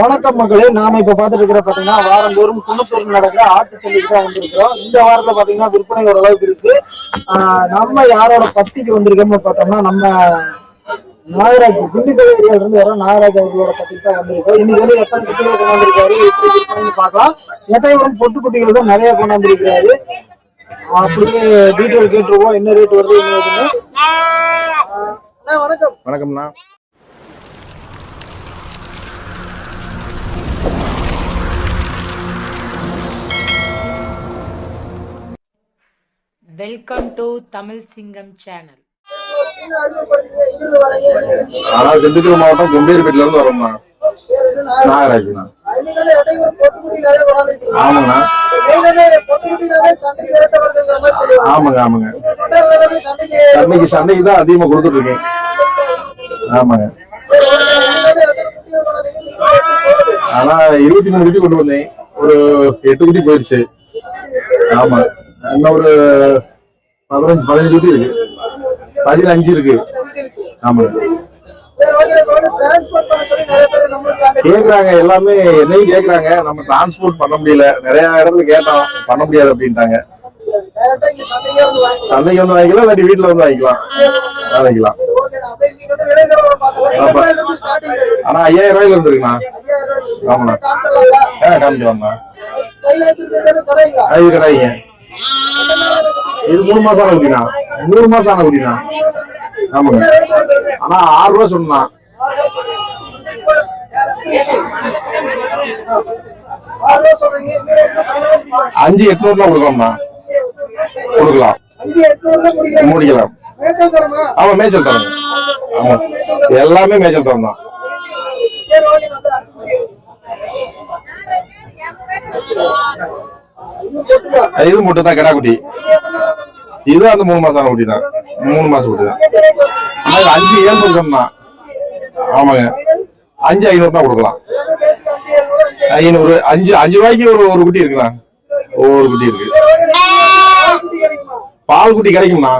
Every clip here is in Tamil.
வணக்கம் மக்களே. நாம இப்ப பாத்துட்டு இருக்கிற பாத்தீங்கன்னா வாரந்தோறும் குன்னத்தூர் நடக்கிற ஆட்டு சந்தைக்கு தான் வந்திருக்கிறோம். இந்த வாரத்துல பாத்தீங்கன்னா விற்பனை ஓரளவுக்கு இருக்கு. நம்ம யாரோட பத்திக்கு வந்திருக்கோம்னு பார்த்தோம்னா நம்ம நாகராஜ் திண்டுக்கல் ஏரியால இருந்து வர நாகராஜ் அவர்களோட பத்திக்கு தான் வந்திருக்கோம். இன்னைக்கு வந்து எத்தனை குட்டிகள் கொண்டு வந்திருக்காரு எப்படி விற்பனைன்னு பார்க்கலாம். எட்டையவரம் பொட்டு குட்டிகள் தான் நிறைய கொண்டு வந்திருக்கிறாரு அப்படியே டீட்டெயில் கேட்டுருவோம். என்ன ரேட் வருது என்ன வணக்கம். வணக்கம்ண்ணா. வெல்கம் டு தமிழ் சிங்கம் சேனல் சின்ன ஆனா திண்டுக்கல் மாவட்டம் கொம்பேரிப்பேட்டில இருந்து வரோம்மா. நாகராஜ்ண்ணா ஆமாங்கண்ணா ஆமாங்க ஆமாங்க. சண்டைக்கு சண்டைக்கு தான் அதிகமா கொடுத்துட்டு இருக்கேன் ஆமாங்க. ஆனா இருபத்தி மூணு குட்டி கொண்டு வந்தேன். ஒரு எட்டு குட்டி போயிடுச்சு. ஆமா. இன்னும் ஒரு பதினஞ்சு பதினஞ்சு குட்டி இருக்கு. பதினஞ்சு இருக்கு. அந்த கேக்குறாங்க எல்லாமே என்னையும் கேக்குறாங்க. நம்ம டிரான்ஸ்போர்ட் பண்ண முடியல. நிறைய இடத்துல கேட்டோம் பண்ண முடியாது அப்படின்ட்டாங்க. சந்தைக்கு வந்து வாங்கிக்கலாம். இல்லாட்டி வீட்டுல வந்து வாங்கிக்கலாம். வாங்கிக்கலாம். ஆமா. ஆனா ஐயாயிரம் ரூபாயில இருந்திருக்குண்ணா. ஆமாண்ணா. ஆ காமிக்கலாம்ண்ணா இது கடாயிங்க இது மூணு மாசம் ஆன குட்டினா மூணு மாசம் ஆன குட்டினா ஆமாங்க? ஆனா ஆறு ரூபா சொன்னா? அஞ்சு எட்நூறுல கொடுக்கலாம்ண்ணா கொடுக்கலாம் முடிக்கலாம். முடிக்கலாம் மேய்ச்சல் தரமா? ஆமா மேய்ச்சல் தரங்க ஆமா எல்லாமே மேய்ச்சல் தரம் தான் சரி, ஓகே, இது மட்டும் தான் கிடா குட்டி. இது அந்த மூணு மாசம் குட்டி தான். மூணு மாசம் குட்டி தான். என்ன அஞ்சு ஏழு சொன்னா ஆமாங்க. அஞ்சு ஐநூறுனா கொடுக்கலாம். ஐநூறு அஞ்சு அஞ்சு ரூபாய்க்கு ஒரு ஒரு குட்டி இருக்குண்ணா. ஒவ்வொரு குட்டி இருக்கு. குட்டி கிடைக்குமா? பால் குட்டி கிடைக்கும்ண்ணா.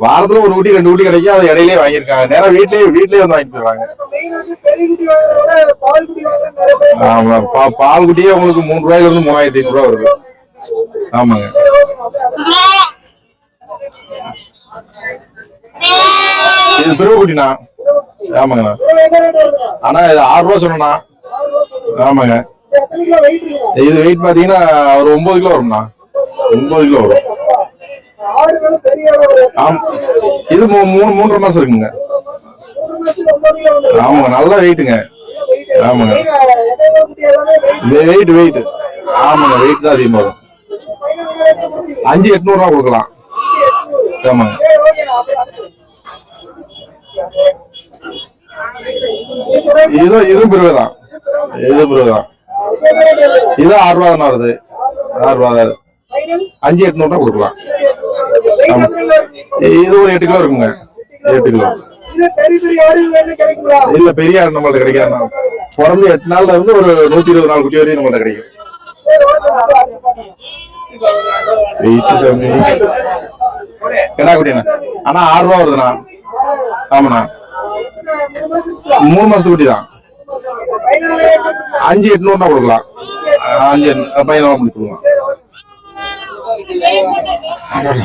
வாரத்துல ஒரு குட்டி ரெண்டு குட்டி கிடைக்கும். அதை இடையிலே வாங்கியிருக்காங்க. நேரம் வீட்லயே வீட்லயே வந்து வாங்கிட்டு போயிடுவாங்க. ஆமா. பா- பால் குட்டியே உங்களுக்கு மூணு ரூபாயில இருந்து மூணாயிரத்தி ஐநூறு ரூபா வருது. ஆமாங்க இது பிறகு ஆமாங்கண்ணா. ஆனா இது ஆறு ரூபா சொன்னா ஆமாங்க. இது வெயிட் பாத்தீங்கன்னா ஒரு ஒன்பது கிலோ வரும்ண்ணா. ஒன்பது கிலோ வரும். இது மூ- மூணு மூன்றரை மாசம் இருக்குங்க. ஆமாங்க வெயிட்டுங்க ஆமாங்க. வெயிட் வெயிட் ஆமாங்க வெயிட் தான் அதிகமா வரும். அஞ்சு எட்நூறு அஞ்சு கொடுக்கலாம். ஆமாங்க. சரி, இது இதுவும் பிறகு தான் இது பிறகு தான் இது ஆறு ரூபா தானே வருது. ஆறு ரூபா தான் அஞ்சு அஞ்சு ரூபா கொடுக்கலாம். இது ஒரு எட்டு கிலோ இருக்குங்க. எட்டு கிலோ. இல்ல பெரிய ஆடு நம்மள்ட்ட கிடைக்காது. பிறந்து எட்டு நாள்ல இருந்து ஒரு நூத்தி இருபது நாள் குட்டி வரையும் நம்மள்ட்ட கிடைக்கும். எயிட் செவன் நான் அப்படியே குட்டிண்ணா ஆனா ஆறு ரூபா வருதுண்ணா ஆமாண்ணா மூணு மாசத்து குட்டி தான் அஞ்சு எட்நூறுனா கொடுக்கலாம் அஞ்சு பதினாறு பதினாலு மணி கொடுக்கலாம் சரி,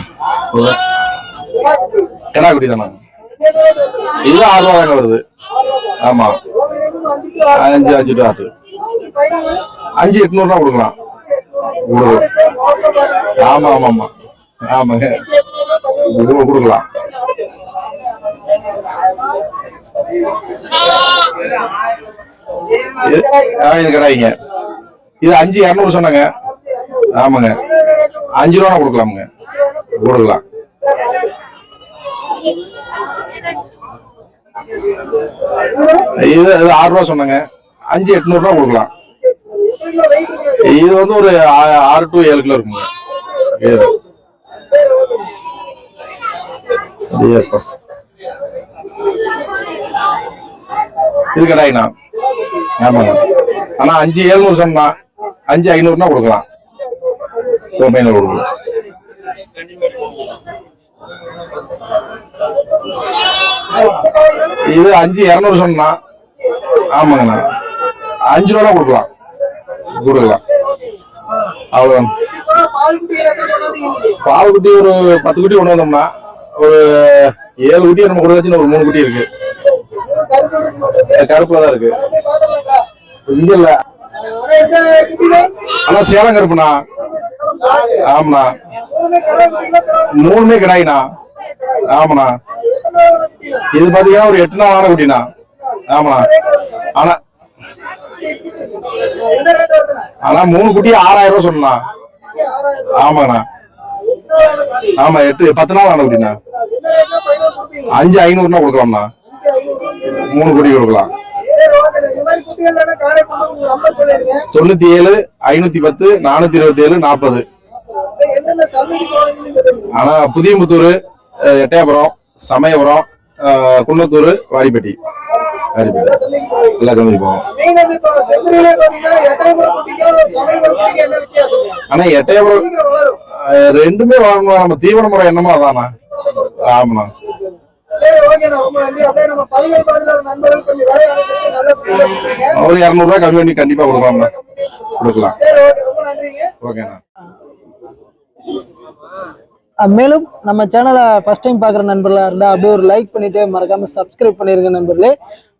என்ன இது ஆறு ரூபா தாங்க வருது ஆமா அஞ்சு அஞ்சு அஞ்சு டு ஆறு அஞ்சு எட்நூறுனா கொடுக்கலாம் ஆமா ஆமா ஆமா. ஆமாங்க. கொடுக்கலாம். இது இது கிடையாதுங்க இது அஞ்சு இரநூறு சொன்னாங்க. ஆமாங்க. அஞ்சு ரூபா கொடுக்கலாமுங்க. கொடுக்கலாம். இது ஆறு ரூபா சொன்னாங்க. அஞ்சு எட்நூறுவா கொடுக்கலாம். இது வந்து ஒரு ஆ- ஆறு டு ஏழு கிலோ இருக்குங்க. ஏழு சரி, இது ஆமாங்க. ஆனா அஞ்சு ஏழ்நூறு சொன்னா அஞ்சு ஐநூறுனா கொடுக்கலாம். ஐநூறு கொடுக்கலாம். இது அஞ்சு இரநூறு சொன்னா ஆமாங்கண்ணா அஞ்சு ரூபா கொடுக்கலாம். கொடுக்கலாம் அவ்வளவுதான். பால் குட்டி ஒரு பத்து குட்டி கொண்டு வந்தோம்னா ஒரு ஏழு குட்டி நம்ம கொடுத்தாச்சுன்னு ஒரு மூணு குட்டி இருக்கு. கருப்புல தான் இருக்கு. இங்க இல்ல. ஆனா சேலம் கருப்புண்ணா. ஆமாண்ணா. மூணுமே கடை கிடாய்ண்ணா. ஆமாண்ணா. இது பாத்தீங்கன்னா ஒரு எட்டு நாள் ஆன குட்டிண்ணா. ஆமாண்ணா. ஆனா ஆனா மூணு குட்டி ஆறாயிரம் ரூபாய் சொன்னா ஆமாண்ணா. ஆமா எட்டு பத்து நாள் ஆன குட்டிண்ணா. அஞ்சு ஐநூறுனா கொடுக்கலாம்ண்ணா. மூணு குட்டி கொடுக்கலாம். தொண்ணூத்தி ஏழு ஐநூத்தி பத்து நானூத்தி இருபத்தி ஏழு நாற்பது. ஆனா புதியமுத்தூர் எட்டயபுரம் சமயபுரம் குன்னத்தூர் வாடிப்பட்டி. எல்லா சந்தைக்கு போவோம் ஆனா எட்டயபுரம் ரெண்டுமே வாங்கணும் நம்ம தீவன முறை என்னமோ அதாண்ணா. ஆமாண்ணா. ஒரு இரநூறுவா கம்மி பண்ணி கண்டிப்பா கொடுக்கலாம் கொடுக்கலாம். ஓகேண்ணா. மேலும் நம்ம சேனலை ஃபஸ்ட் டைம் பார்க்குற நண்பர்களாக இருந்தால் அப்படியே ஒரு லைக் பண்ணிவிட்டு மறக்காமல் சப்ஸ்கிரைப் பண்ணியிருக்க நண்பர்களே.